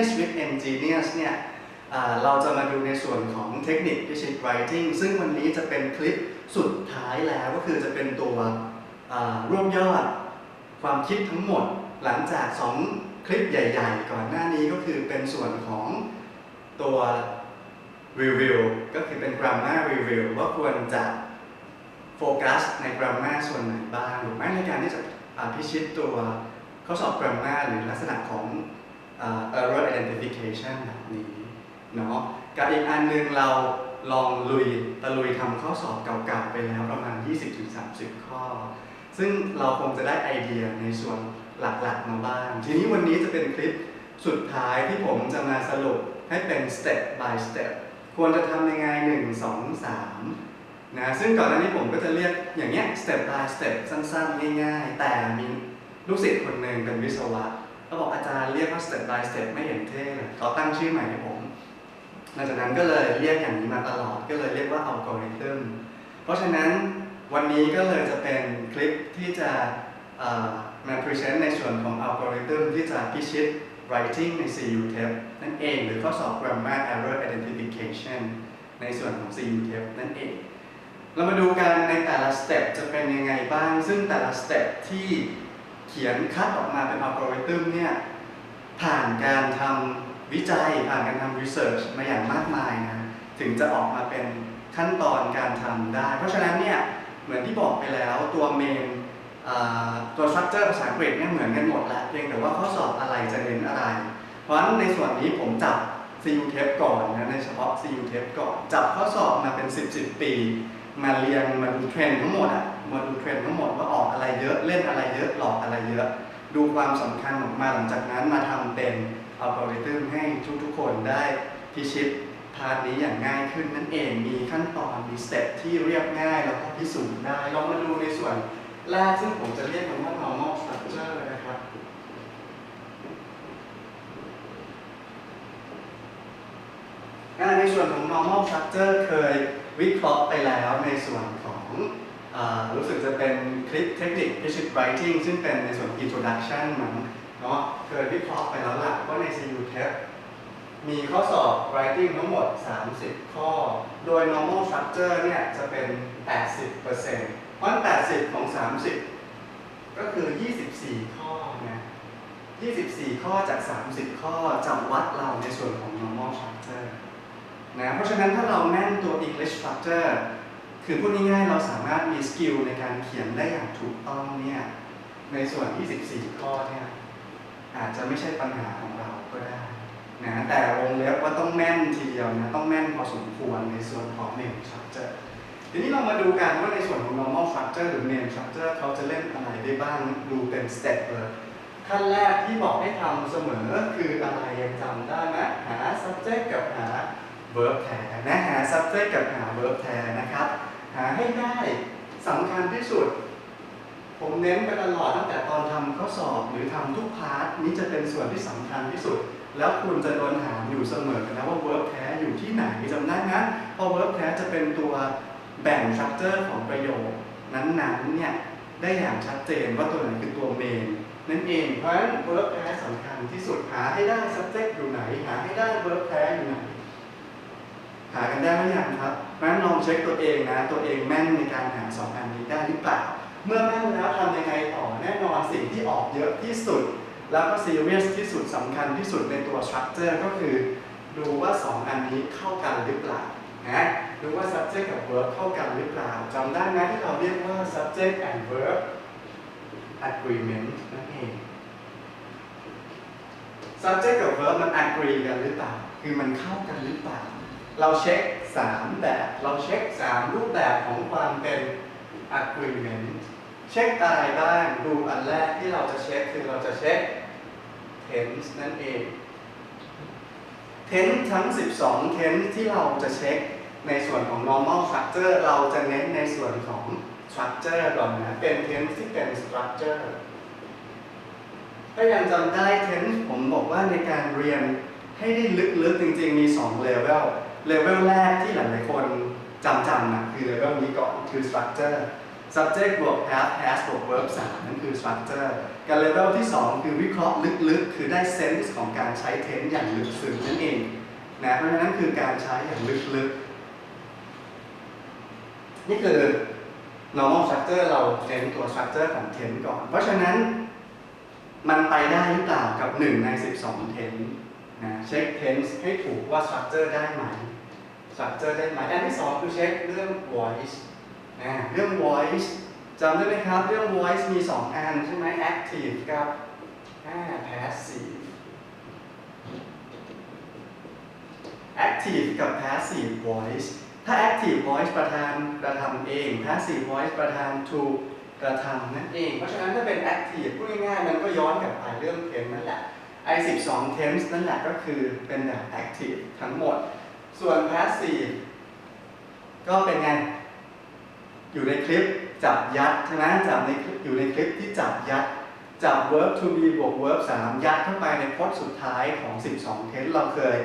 Genius with M Genius เนี่ยเราจะมาดูในส่วนของเทคนิคพิชิต writing ซึ่งวันนี้จะเป็นคลิปสุดท้ายแล้วก็คือจะเป็นตัวรวบยอดความคิดทั้งหมดหลังจาก 2 คลิปใหญ่ ๆ ก่อนหน้านี้ก็คือเป็นส่วนของตัว review ก็คือเป็น grammar review ว่าควรจะโฟกัสใน grammar ส่วนไหนบ้างหรือไม่ในการที่จะพิชิตตัวข้อสอบ grammar หรือลักษณะของ error identification แบบนี้เนาะกับอีกอันหนึงเราลองลุยตะลุยทำข้อสอบเก่าๆไปแล้วประมาณ 20-30 ข้อ ซึ่งเราคงจะได้ไอเดียในส่วนหลักๆมาบ้าง ทีนี้วันนี้จะเป็นคลิปสุดท้ายที่ผมจะมาสรุปให้เป็น step by step ควรจะทำยังไง 1 2 3 นะ ซึ่งก่อนหน้านี้ผมก็จะเรียกอย่างเงี้ย step by step สั้นๆ ง่ายๆ แต่มีลูกศิษย์คนหนึ่งเป็นวิศวะ เขาบอกอาจารย์เรียกว่า step by step ไม่เห็นเท่เลยเขาตั้งชื่อใหม่ให้ผมหลังจากนั้นก็เลยเรียกอย่างนี้มาตลอด ก็เลยเรียกว่าอัลกอริทึม เพราะฉะนั้นวันนี้ก็เลยจะเป็นคลิปที่จะมา present ในส่วนของอัลกอริทึมที่จะพิชิต writing ใน CU TEP นั่นเอง หรือข้อสอบ grammar error identification ในส่วนของ CU TEP นั่นเอง เรามาดูกันในแต่ละสเต็ปจะเป็นยังไงบ้าง ซึ่งแต่ละสเต็ปที่ เขียนคัดออกมาเป็นอัลกอริทึมเนี่ยผ่านการทำวิจัย ผ่านการทำรีเสิร์ชมาอย่างมากมายนะถึงจะออกมาเป็นขั้นตอนการทำได้ เพราะฉะนั้นเนี่ยเหมือนที่บอกไปแล้วตัวเมนตัวสตรัคเจอร์ภาษาอังกฤษเนี่ยเหมือนกันหมดแหละเพียงแต่ว่าข้อสอบอะไรจะเน้นอะไร เพราะฉะนั้นในส่วนนี้ผมจับ CU t e p ก่อนนะในเฉพาะ CU t e p ก่อน จับข้อสอบมาเป็น 10 10 ปี มาเรียงมาดูเทรนด์ทั้งหมดอะมาดูเทรนด์ทั้งหมดว่าออกอะไรเยอะเล่นอะไรเยอะหลอกอะไรเยอะ ดูความสำคัญออกมาหลังจากนั้นมาทำเป็นอัลกอริทึมให้ทุกๆคนได้พิชิตพาร์ทนี้อย่างง่ายขึ้นนั่นเองมีขั้นตอนมีสเต็ปที่เรียบง่ายแล้วก็พิสูจน์ได้ลองมาดูในส่วนแรกซึ่งผมจะเรียกมันว่า normal structure นะครับในส่วนของ normal structure เคย วิเคราะห์ไปแล้วในส่วนของอรู้สึกจะเป็นคลิปเทคนิค Pitch Writing ซึ่งเป็นในส่วน introduction มั้งเนาะเคยวิเคราะห์ไปแล้วล่ะว่าใน CU TEP มีข้อสอบ writing ทั้งหมด 30 ข้อ โดย normal structure เนี่ยจะเป็น 80%เพราะั้น80 ของ 30 ก็คือ 24 ข้อนะ24 ข้อจาก 30 ข้อจะวัดเราในส่วนของ normal structure นะเพราะฉะนั้นถ้าเราแม่นตัว English structure คือพูดง่ายๆเราสามารถมีสกิลในการเขียนได้อย่างถูกต้องเนี่ยในส่วน24ข้อเนี่ยอาจจะไม่ใช่ปัญหาของเราก็ได้นะแต่วงเล็บว่าต้องแม่นทีเดียวนะต้องแม่นพอสมควรในส่วนของ name structure ทีนี้เรามาดูกันว่าในส่วนของ normal structure หรือ name structure เขาจะเล่นอะไรได้บ้างดูเป็น step เลยขั้นแรกที่บอกให้ทำเสมอคืออะไรยังจำได้ไหมหา subject กับหา verb แทนนะหา subject กับหา verb แทนนะครับ หาให้ได้สำคัญที่สุด ผมเน้นไปตลอดตั้งแต่ตอนทำข้อสอบหรือทำทุกพาร์ทนี้จะเป็นส่วนที่สำคัญที่สุด แล้วคุณจะโดนถามอยู่เสมอนะว่า verb แท้อยู่ที่ไหนจำได้ไหมเพราะ verb แท้จะเป็นตัวแบ่ง structure ของประโยค นั้นๆเนี่ยได้อย่างชัดเจนว่าตัวไหนคือตัว main นั่นเอง เพราะฉะนั้น verb แท้สำคัญที่สุดหาให้ได้ subject อยู่ไหน หาให้ได้ verb แท้อยู่ไหน หากันได้หรือยังครับเพราะฉะนั้นลองเช็คตัวเองนะ ตัวเองแม่นในการหาสองอันนี้ได้หรือเปล่า เมื่อแม่นแล้วทำยังไงต่อแน่นอนสิ่งที่ออกเยอะที่สุด แล้วก็ซีเรียสที่สุดสำคัญที่สุดในตัว structure ก็คือ ดูว่าสองอันนี้เข้ากันหรือเปล่านะดูว่า subject กับ verb เข้ากันหรือเปล่าจำได้ไหมที่เราเรียกว่า subject and verb agreement นั่นเอง subject กับ verb มัน agree กันหรือเปล่า คือมันเข้ากันหรือเปล่า เราเช็ค 3 แบบ เราเช็ค 3 รูปแบบของความเป็น agreement เช็คอะไรบ้างดูอันแรกที่เราจะเช็คคือเราจะเช็ค tense นั่นเอง tense ทั้ง 12 tense ที่เราจะเช็คในส่วนของ normal structure เราจะเน้นในส่วนของ structure ก่อนนะเป็น tense ที่เป็น structure ถ้ายังจำได้ tense ผมบอกว่าในการเรียนให้ได้ลึกๆจริงๆมี 2 level level แรกที่หลายๆคนจำๆนะคือ level นี้ก่อนคือ structure subject บวก have has บวก verb 3นั่นคือ structure กับ level ที่ 2 คือวิเคราะห์ลึกๆ คือได้ sense ของการใช้ tense อย่างลึกซึ้งนั่นเองนะเพราะฉะนั้นคือการใช้อย่างลึกๆ นี่คือ normal structure เราเน้นตัว structure ของ tense ก่อน เพราะฉะนั้นมันไปได้หรือเปล่ากับ 1 ใน 12 tense นะเช็ค tense ให้ถูกว่า structure ได้ไหม structure ได้ไหมอันที่สองคือเช็คเรื่อง voice นะเรื่อง voice จำได้ไหมครับ เรื่อง voice มี 2 อันใช่ไหม active กับ passive active กับ passive voice ถ้า active voice ประธานกระทำเอง passive voice ประธานถูกกระทำนั่นเอง เพราะฉะนั้นถ้าเป็น active พูดง่ายๆมันก็ย้อนกลับไปเรื่อง tense นั่นแหละ ไอ12 tense นั่นแหละก็คือเป็นแบบ active ทั้งหมด ส่วน passive ก็เป็นไง อยู่ในคลิปจับยัดใช่ไหมจับในอยู่ในคลิปที่จับยัด จับ verb to be บวก verb 3 ยัดเข้าไปในพจน์สุดท้ายของ 12 tense เราเคย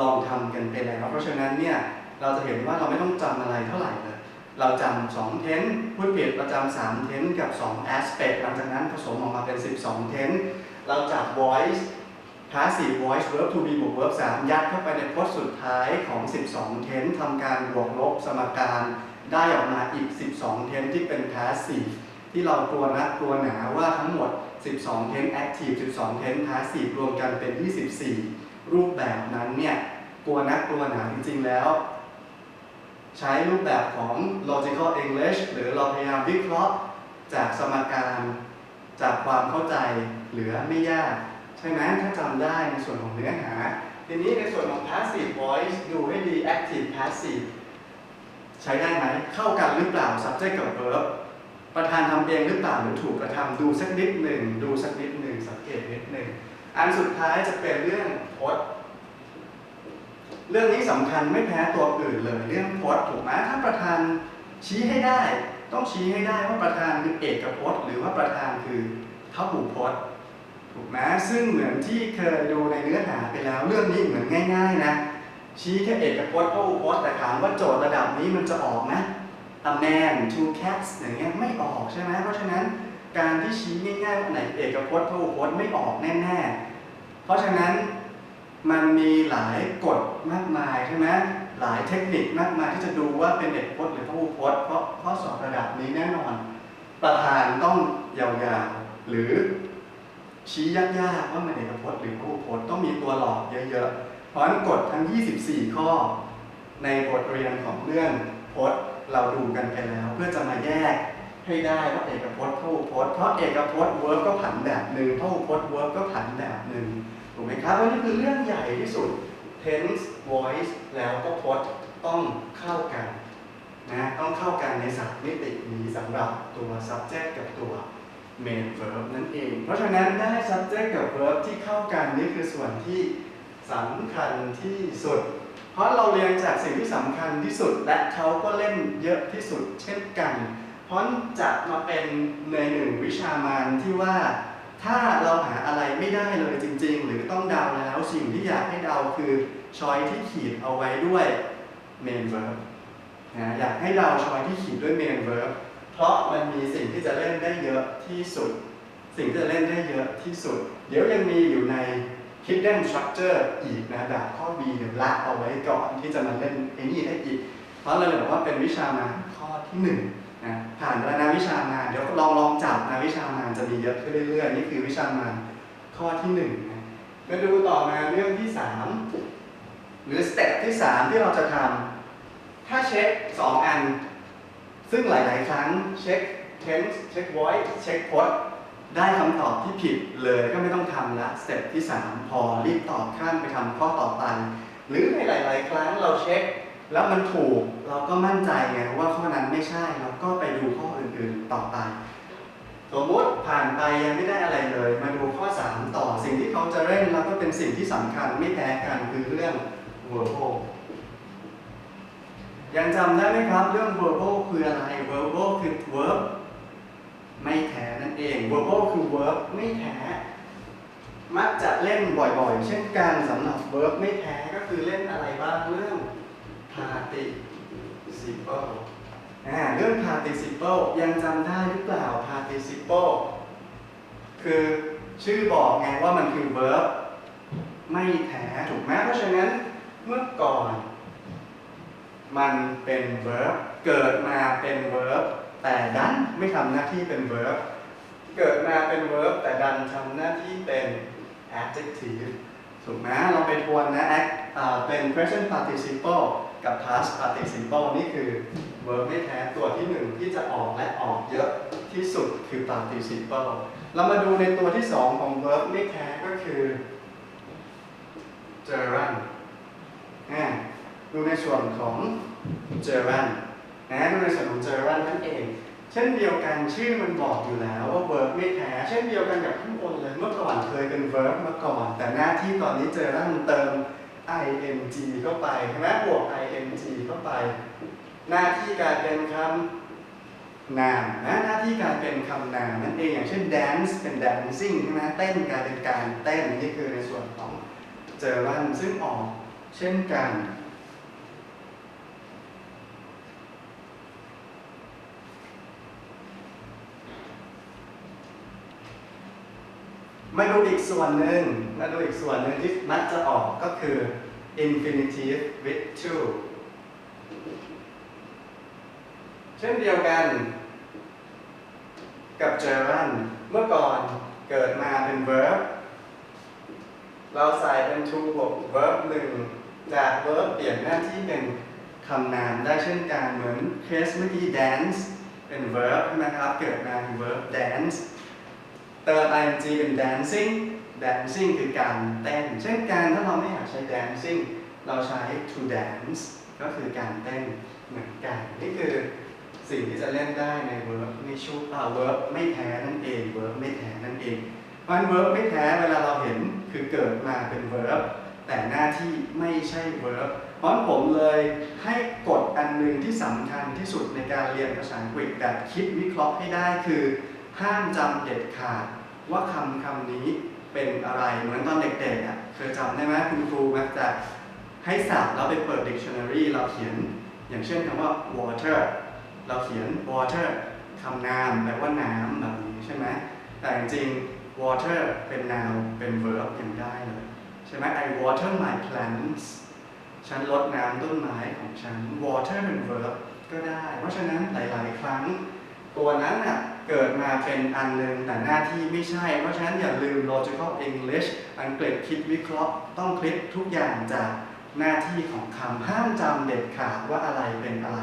ลองทำกันไปแล้ว เพราะฉะนั้นเนี่ย เราจะเห็นว่าเราไม่ต้องจำอะไรเท่าไหร่เลย เราจำ2 tense พูดผิดเราจำ3 tense กับ 2 aspect หลังจากนั้นผสมออกมาเป็น 12 tense เราจับ voice passive voice verb to be บวก verb 3 ยัดเข้าไปในพจน์สุดท้ายของ 12 tense ทำการบวกลบสมการได้ออกมาอีก 12 tense ที่เป็น passive ที่เรากลัวนักกลัวหนาว่าทั้งหมด 12 tense active 12 tense passive รวมกันเป็น 24 รูปแบบนั้นเนี่ยกลัวนักกลัวหนาจริง ๆ แล้ว ใช้รูปแบบของ logical English หรือเราพยายามวิเคราะห์จากสมการจากความเข้าใจเหลือไม่ยาก ใช่ไหมถ้าจำได้ในส่วนของเนื้อหา ทีนี้ในส่วนของ passive voice ดูให้ดี active passive ใช้ได้ไหม เข้ากันหรือเปล่า subject กับ verb ประธานทำเองหรือเปล่าหรือถูกกระทำดูสักนิดหนึ่งดูสักนิดหนึ่งสังเกตนิดหนึ่งอันสุดท้ายจะเป็นเรื่องพจน์เรื่องนี้สำคัญไม่แพ้ตัวอื่นเลยเรื่องพจน์ถูกไหมถ้าประธานชี้ให้ได้ ต้องชี้ให้ได้ว่าประธานคือเอกพจน์ หรือว่าประธานคือพหุพจน์ ถูกไหมซึ่งเหมือนที่เคยดูในเนื้อหาไปแล้ว เรื่องนี้เหมือนง่าย ๆ นะ ชี้แค่เอกพจน์พหุพจน์แต่ถามว่าโจทย์ระดับนี้มันจะออกไหม a man two cats อย่างเงี้ยไม่ออกใช่ไหมเพราะฉะนั้นการที่ชี้ง่ายๆว่าไหนเอกพจน์พหุพจน์ไม่ออกแน่ๆ เพราะฉะนั้นมันมีหลายกฎมากมายใช่ไหมหลายเทคนิคมากมายที่จะดูว่าเป็นเอกพจน์หรือพหุพจน์เพราะข้อสอบระดับนี้แน่นอน ประธานต้องยาวๆหรือ ชี้ยากๆว่ามันเอกพจน์หรือพหุพจน์ต้องมีตัวหลอกเยอะๆ เพราะฉะนั้นกฎทั้ง 24 ข้อ ในบทเรียนของเรื่องพจน์เราดูกันไปแล้ว เพื่อจะมาแยกให้ได้ว่าเอกพจน์พหุพจน์เพราะเอกพจน์ verb ก็ผันแบบหนึ่งพหุพจน์ verb ก็ผันแบบหนึ่งถูกไหมครับว่านี่คือเรื่องใหญ่ที่สุด tense voice แล้วก็พจน์ต้องเข้ากันนะต้องเข้ากันในสามมิตินี้สำหรับตัว subject กับตัว main verb นั่นเอง เพราะฉะนั้นได้ subject กับ verb ที่เข้ากันนี่คือส่วนที่สำคัญที่สุด เพราะเราเรียนจากสิ่งที่สำคัญที่สุด และเขาก็เล่นเยอะที่สุดเช่นกัน เพราะจะมาเป็นในหนึ่งวิชามานที่ว่า ถ้าเราหาอะไรไม่ได้เลยจริง ๆ หรือต้องเดาแล้วสิ่งที่อยากให้เดาคือชอยที่ขีดเอาไว้ด้วย main verb นะอยากให้เดาชอยที่ขีดด้วย main verb ราะมันมีสิ่งที่จะเล่นได้เยอะที่สุด สิ่งที่จะเล่นได้เยอะที่สุด เดี๋ยวยังมีอยู่ใน hidden structure อีกนะแบบข้อ B เดี๋ยวละเอาไว้ก่อนที่จะมาเล่นไอ้นี่ได้อีก เพราะเราเลยบอกว่าเป็นวิชามานข้อที่หนึ่งนะผ่านแล้วนะวิชามานเดี๋ยวลองลองจับนะวิชามานจะมีเยอะขึ้นเรื่อยๆนี่คือวิชามานข้อที่หนึ่งนะมาดูต่อมาเรื่องที่สามหรือสเต็ปที่สามที่เราจะทำถ้าเช็คสองอัน ซึ่งหลาย ๆ ครั้งเช็ค tense เช็ค voice เช็ค voice ได้คำตอบที่ผิดเลยก็ไม่ต้องทำละสเต็ปที่ 3 พอรีบตอบข้ามไปทำข้อต่อไป หรือในหลาย ๆ ครั้งเราเช็ค แล้วมันถูกเราก็มั่นใจไงว่าข้อนั้นไม่ใช่เราก็ไปดูข้ออื่น ๆ ต่อไปสมมติผ่านไปยังไม่ได้อะไรเลย มาดูข้อ 3 ต่อสิ่งที่เขาจะเร่งแล้วก็เป็นสิ่งที่สำคัญไม่แพ้กันคือเรื่อง verbal ยังจำได้ไหมครับ เรื่อง verbal คืออะไร verbal คือ verb ไม่แท้นั่นเอง verbal คือ verb ไม่แท้ มักจะเล่นบ่อยๆ เช่นกันสำหรับ verb ไม่แท้ก็คือเล่นอะไรบ้างเรื่อง participle เรื่อง participle ยังจำได้หรือเปล่า participle คือชื่อบอกไงว่ามันคือ verb ไม่แท้ถูกไหมเพราะฉะนั้นเมื่อก่อน มันเป็น verb เกิดมาเป็น verb แต่ดันไม่ทำหน้าที่เป็น verb เกิดมาเป็น verb แต่ดันทำหน้าที่เป็น adjective ถูกไหมเราไปทวนนะ act เป็น present participle กับ past participle นี่คือ verb ไม่แท้ตัวที่หนึ่งที่จะออกและออกเยอะที่สุดคือ participle เรามาดูในตัวที่สองของ verb ไม่แท้ก็คือ gerund อ่ ดูในส่วนของ gerund นะดูในส่วนของ gerund นั่นเอง เช่นเดียวกันชื่อมันบอกอยู่แล้วว่า verb ไม่แท้เช่นเดียวกันกับข้างบนเลยเมื่อก่อนเคยเป็น verb มาก่อน แต่หน้าที่ตอนนี้ gerund เติม ing เข้าไปใช่ไหมบวก ing เข้าไป หน้าที่การเป็นคำนามนะหน้าที่การเป็นคำนามนั่นเองอย่างเช่น dance เป็น dancing ใช่ไหมเต้นกลายเป็นการเต้นนี่คือในส่วนของ gerund ซึ่งออกเช่นกัน มาดูอีกส่วนหนึ่งมาดูอีกส่วนหนึ่งที่มักจะออกก็คือ infinitive with to เช่นเดียวกันกับ gerund เมื่อก่อนเกิดมาเป็น verb เราใส่เป็น to บวก verb หนึ่งจาก verb เปลี่ยนหน้าที่เป็นคำนามได้เช่นกันเหมือนเคสเมื่อกี้ dance เป็น verb ใช่ไหมครับ เกิดมาเป็น verb dance เติม ing เป็น dancing dancing คือการเต้น เช่นกันถ้าเราไม่อยากใช้ dancing เราใช้ to dance ก็คือการเต้นเหมือนกัน นี่คือสิ่งที่จะเล่นได้ใน verb ไม่ชุบอ่า verb ไม่แท้นั่นเอง verb ไม่แท้นั่นเองเพราะฉะนั้น verb ไม่แท้เวลาเราเห็นคือเกิดมาเป็น verb แต่หน้าที่ไม่ใช่ verb เพราะนั้นผมเลยให้กฎอันหนึ่งที่สำคัญที่สุดในการเรียนภาษาอังกฤษแบบคิดวิเคราะห์ให้ได้คือ ห้ามจำเด็ดขาดว่าคำคำนี้เป็นอะไรเหมือนตอนเด็กๆอะเคยจำได้ไหมคุณครูมักจะให้ศัพท์แล้วไปเปิด dictionary เราเขียน อย่างเช่นคำว่า water เราเขียน water คำนามแปลว่าน้ำแบบนี้ใช่ไหมแต่จริงๆ water เป็น noun เป็น verb ยังได้เลยใช่ไหม I water my plants ฉันรดน้ำต้นไม้ของฉัน water เป็น verb ก็ได้ เพราะฉะนั้นหลาย ๆ ครั้ง ตัวนั้นน่ะเกิดมาเป็นอันหนึ่งแต่หน้าที่ไม่ใช่ เพราะฉะนั้นอย่าลืม logical English อังกฤษคิดวิเคราะห์ต้องคลิกทุกอย่างจากหน้าที่ของคำห้ามจำเด็ดขาดว่าอะไรเป็นอะไร